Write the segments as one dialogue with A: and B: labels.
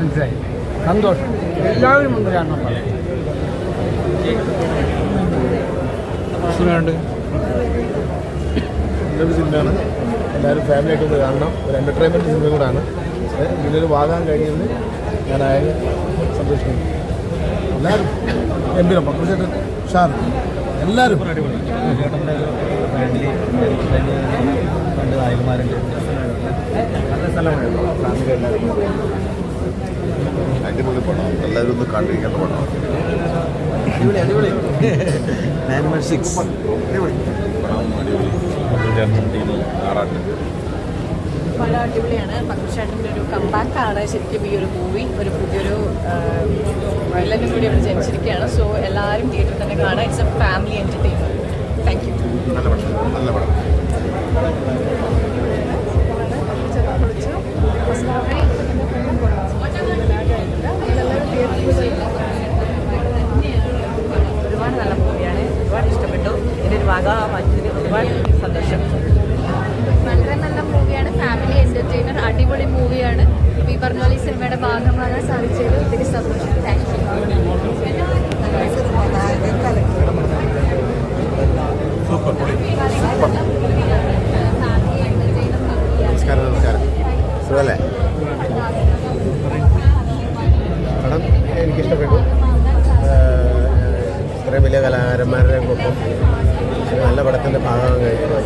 A: മനസ്സിലായി. സന്തോഷം. എല്ലാവരും ഒന്ന് കാണണം പറയും
B: സിനിമയുണ്ട്
C: നല്ലൊരു സിനിമയാണ്. എല്ലാവരും ഫാമിലി ആയിട്ട് ഒന്ന് കാണണം. ഒരു എന്റർടൈൻമെന്റ് സിനിമ കൂടാണ്. ഇതിനൊരു ഇതിലൊരു വാങ്ങാൻ ഞാൻ ആയാലും സന്തോഷിക്കുന്നു. എല്ലാവരും. ഗംഭീരം പക്വചേട്ടൻ ഷാർ എല്ലാവരും. നല്ല സ്ഥലമാണ് ഫാമിലി എല്ലാവരും
D: അടിപൊളി പടം എല്ലാവരും ഒന്ന് കണ്ടിരിക്കേണ്ട പടം
C: അടിപൊളി അടിപൊളി.
B: നയൻ സിക്സ്
E: വളരെ അടിപൊളിയാണ്. പക്രുചേട്ടന്റെ ഒരു കമ്പാക്ക് ആണ് ശരിക്കും ഈ ഒരു മൂവി ഒരു പുതിയൊരു വയലനും കൂടി അവിടെ ജനിച്ചിരിക്കുകയാണ്. സോ എല്ലാവരും തിയേറ്ററിൽ തന്നെ കാണാം. It's a family entertainment thank you
D: നല്ല പടം. നല്ല പടം
E: ഒരുപാട് നല്ല മൂവിയാണ് ഒരുപാട് ഇഷ്ടപ്പെട്ടു ഇതിന്റെ ഒരു ഭാഗമാക്കിയതിൽ ഒരുപാട് സന്തോഷം
F: വളരെ നല്ല മൂവിയാണ് ഫാമിലി എന്റർടൈനർ അടിപൊളി മൂവിയാണ്. ഈ പറഞ്ഞ പോലെ ഈ സിനിമയുടെ ഭാഗമാകാൻ സാധിച്ചത് ഒത്തിരി സന്തോഷം. താങ്ക്
D: നമസ്കാരം നമസ്കാരം. സുഖല്ലേ
C: പടം എനിക്കിഷ്ടപ്പെട്ടു. ഇത്രയും വലിയ കലാകാരന്മാരുടെ ഒപ്പം നല്ല പടത്തിന്റെ ഭാഗമാകാൻ കഴിഞ്ഞു.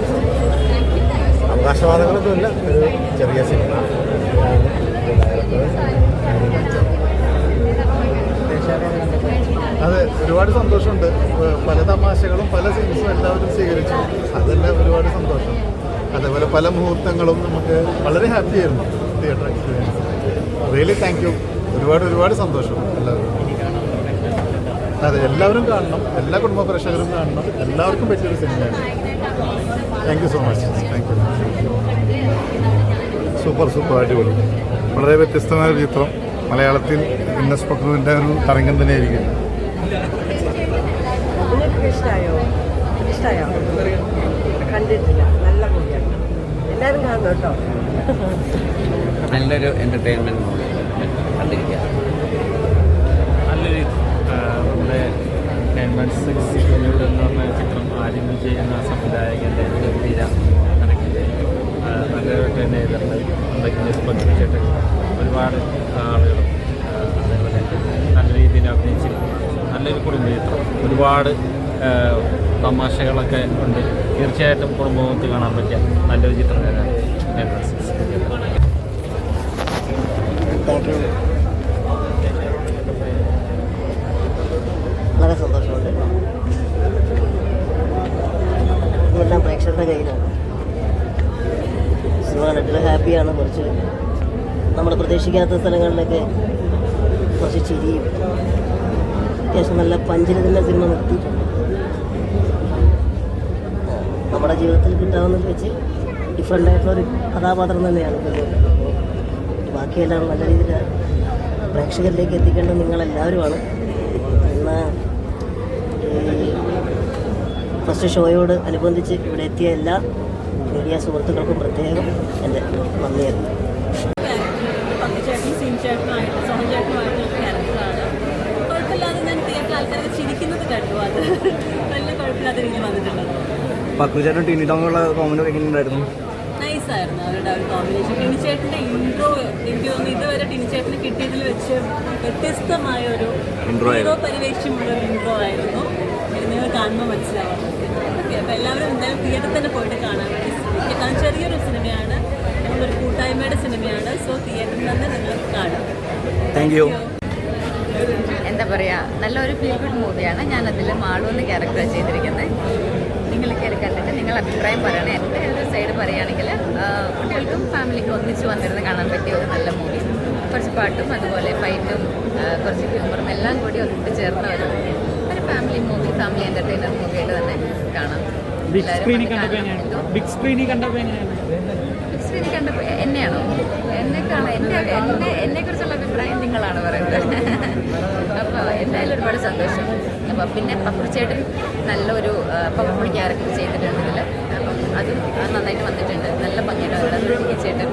C: അവകാശവാദങ്ങളൊന്നുമില്ല. ഒരു ചെറിയ സിനിമ.
G: അതെ ഒരുപാട് സന്തോഷമുണ്ട്. പല തമാശകളും പല സീൻസും എല്ലാവരും സ്വീകരിച്ചു. അതെല്ലാം ഒരുപാട് സന്തോഷം. അതേപോലെ പല മുഹൂർത്തങ്ങളും നമുക്ക് വളരെ ഹാപ്പി ആയിരുന്നു theatre experience really thank you ഒരുപാട് ഒരുപാട് സന്തോഷം എല്ലാവരും അതെ എല്ലാവരും കാണണം. എല്ലാ കുടുംബ പ്രേക്ഷകരും കാണണം. എല്ലാവർക്കും പറ്റിയൊരു സിനിമയാണ് thank you so much thank you
D: super super അടിപൊളി. വളരെ വ്യത്യസ്തമായ ഒരു ചിത്രം. മലയാളത്തിൽ ഗിന്നസ് പക്കുന്നതിന്റെ ഒരു തരംഗം തന്നെയായിരിക്കും.
E: നിങ്ങൾക്ക് ഇഷ്ടമായോ ഇഷ്ടമായോ കണ്ടിട്ടില്ല. നല്ല മൂവിയാണ്. എല്ലാവരും കാണണം കേട്ടോ.
B: നല്ലൊരു എന്റർടൈൻമെന്റ് മൂവി.
H: ചെയ്തിട്ടുണ്ട് നമ്മുടെ ചേട്ടൻ ഒരുപാട് ആളുകളും അതേപോലെ നല്ല രീതിയിൽ അഭിനയിച്ച് നല്ലൊരു കുടുംബ ചിത്രം ഒരുപാട് തമാശകളൊക്കെ ഉണ്ട്. തീർച്ചയായിട്ടും കുടുംബത്തിൽ കാണാൻ പറ്റിയ നല്ലൊരു ചിത്രം തന്നെയാണ്
E: വളരെ സന്തോഷമുണ്ട്. ഇതെല്ലാം പ്രേക്ഷകരുടെ കയ്യിലാണ്. ഹാപ്പിയാണ് കുറച്ച് നമ്മൾ പ്രതീക്ഷിക്കാത്ത സ്ഥലങ്ങളിലൊക്കെ കുറച്ച് ചിരിയും അത്യാവശ്യം നല്ല പഞ്ചിന് തന്നെ സിനിമ നിർത്തിയിട്ടുണ്ട്. നമ്മുടെ ജീവിതത്തിൽ കിട്ടാവുന്നത് വെച്ച് ഡിഫറെന്റ് ആയിട്ടുള്ള ഒരു കഥാപാത്രം തന്നെയാണ് ബാക്കിയെല്ലാം നല്ല രീതിയിൽ പ്രേക്ഷകരിലേക്ക് എത്തിക്കേണ്ടത് നിങ്ങളെല്ലാവരുമാണ്. എന്നാൽ ഫസ്റ്റ് ഷോയോട് അനുബന്ധിച്ച് ഇവിടെ എത്തിയ എല്ലാ മീഡിയ സുഹൃത്തുക്കൾക്കും പ്രത്യേകം എന്റെ നന്ദി. അറിയിക്കുന്നു
I: പപ്പുചേട്ടനും സിൻചേട്ടനുമായിട്ട് സോഹൻചേട്ടനുമായിട്ടുള്ള ക്യാരക്ടറാണ് കുഴപ്പമില്ലാതെ ഞാൻ തിയേറ്ററിൽ ആൾക്കാരൊക്കെ കണ്ടു. നല്ല കുഴപ്പമില്ലാത്ത രീതിയിൽ വന്നിട്ടുള്ളത്
B: പക്രുചേട്ടൻ ടിനി ടോമുള്ള കോമന്റ് എങ്ങനെയുണ്ടായിരുന്നു?
I: നൈസായിരുന്നു അവരുടെ ആ ഒരു കോമ്പിനേഷൻ ടിനിച്ചേട്ടന്റെ ഇൻട്രോ എനിക്ക് തോന്നുന്നു ഇതുവരെ ടിനിച്ചേട്ടന് കിട്ടിയതിൽ വെച്ച് വ്യത്യസ്തമായ ഒരു ഇൻട്രോ. പരിവേഷമുള്ള ഒരു ഇൻട്രോ ആയിരുന്നു. ഇത് നിങ്ങൾ കാണുമ്പോൾ മനസ്സിലാവാം അപ്പോൾ എല്ലാവരും എന്തായാലും തിയേറ്ററിൽ തന്നെ പോയിട്ട് കാണാൻ വേണ്ടി കാരണം ചെറിയൊരു സിനിമയാണ്. നമ്മളൊരു കൂട്ടായ്മയുടെ സിനിമയാണ്. സോ തിയേറ്ററിൽ തന്നെ നിങ്ങൾ കാണും.
B: താങ്ക് യു
F: എന്താ പറയാ നല്ലൊരു ഫീൽ ഗുഡ് മൂവിയാണ് ഞാൻ അതിൽ മാളു എന്ന ക്യാരക്ടറാണ് ചെയ്തിരിക്കുന്നത് നിങ്ങൾ കയറി കണ്ടിട്ട് നിങ്ങൾ അഭിപ്രായം പറയണേ. എന്റെ ഒരു സൈഡ് പറയുകയാണെങ്കിൽ കുട്ടികൾക്കും ഫാമിലിക്കും ഒന്നിച്ച് വന്നിരുന്ന് കാണാൻ പറ്റിയ ഒരു നല്ല മൂവി കുറച്ച് പാട്ടും അതുപോലെ ഫൈറ്റും കുറച്ച് ഹ്യൂമറും എല്ലാം കൂടി ഒന്നിച്ച് ചേർന്ന ഒരു ഫാമിലി മൂവി ഫാമിലി എന്റർടൈനർ മൂവിയായിട്ട് തന്നെ.
H: ബിഗ് സ്ക്രീനിൽ കണ്ടപ്പോൾ എങ്ങനെയാണ് ബിഗ് സ്ക്രീനിൽ കണ്ടപ്പോൾ എങ്ങനെയാണ്
F: സ്ക്രീനിൽ കണ്ടപ്പോൾ എന്നെയാണോ എന്നെ കാണാൻ എന്നെ എന്നെ എന്നെ കുറിച്ചുള്ള അഭിപ്രായം നിങ്ങളാണ് പറയുന്നത്. അപ്പോൾ എന്തായാലും ഒരുപാട് സന്തോഷം. അപ്പോൾ പിന്നെ പപ്പുച്ചേട്ടൻ നല്ലൊരു പപ്പുൾ ക്യാരക്ടർ ചെയ്തിട്ടുണ്ടെങ്കിൽ അപ്പം അതും നന്നായിട്ട് വന്നിട്ടുണ്ട്. നല്ല ഭംഗിയായിട്ട് അവിടെ ചേട്ടൻ.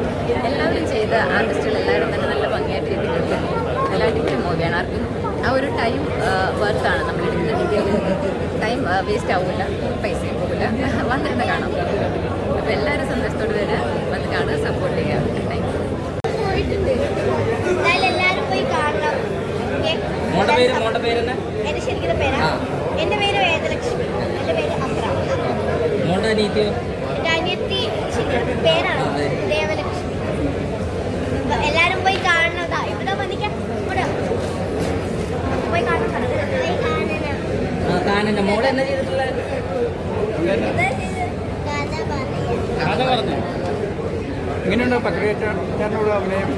F: എല്ലാവരും ചെയ്ത ആർട്ടിസ്റ്റുകൾ എല്ലാവരും തന്നെ നല്ല ഭംഗിയായിട്ട് ചെയ്തിട്ടുണ്ട്. ആ ഒരു ടൈം വർത്താണ് നമ്മൾ എടുക്കുന്ന ടൈം വേസ്റ്റ് ആവില്ല പൈസയും പോകില്ല വന്നിരുന്ന് കാണാം. അപ്പോൾ എല്ലാവരും സന്തോഷത്തോട് വരെ. വന്ന് കാണുക സപ്പോർട്ട് ചെയ്യുക. താങ്ക് യു
J: പോയിട്ടുണ്ട്. എന്തായാലും എല്ലാവരും പോയി കാണണം. ഓക്കേ?
B: മോളുടെ പേര് മോളുടെ പേര് തന്നെ
J: എന്റെ ശരിക്കും പേരാ? എന്റെ പേര് വേദലക്ഷ്മി. എന്റെ പേര് അമ്ര.
B: മോളുടെ അനീതിയോ
J: അനിയത്തി പേരാണ് ദേവലക്ഷ്മി. എല്ലാരും പോയി കാണണതാ ഇവിടെ വന്നിക്കാം. ഇവിടെ. പോയി കാണണം.
B: കാണണ്ട എന്നാ ചെയ്തിട്ടുള്ള
A: എങ്ങനെയുണ്ടോ പക്രിയ ചേട്ടനോട്
J: അഭിനയം?